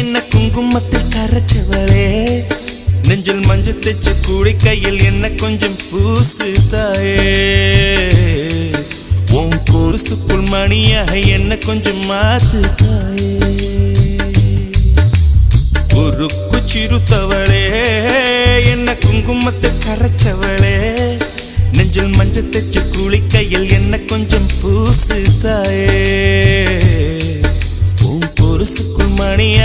என்ன குங்குமத்தில் கரைச்சவளே. நெஞ்சில் மஞ்சள் தைச்ச கூடை கையில் என்ன கொஞ்சம் பூசு தாயே உன் கொலுசுக்குள் மணியாக என்ன கொஞ்சம் மாத்து தாயே உருக்கு சிறுத்தவளே என்ன குங்குமத்தை கரைச்சவளே. நெஞ்சில் மஞ்சள் தைச்ச கூலி கையில் என்ன கொஞ்சம் பூசு தாயே மணிய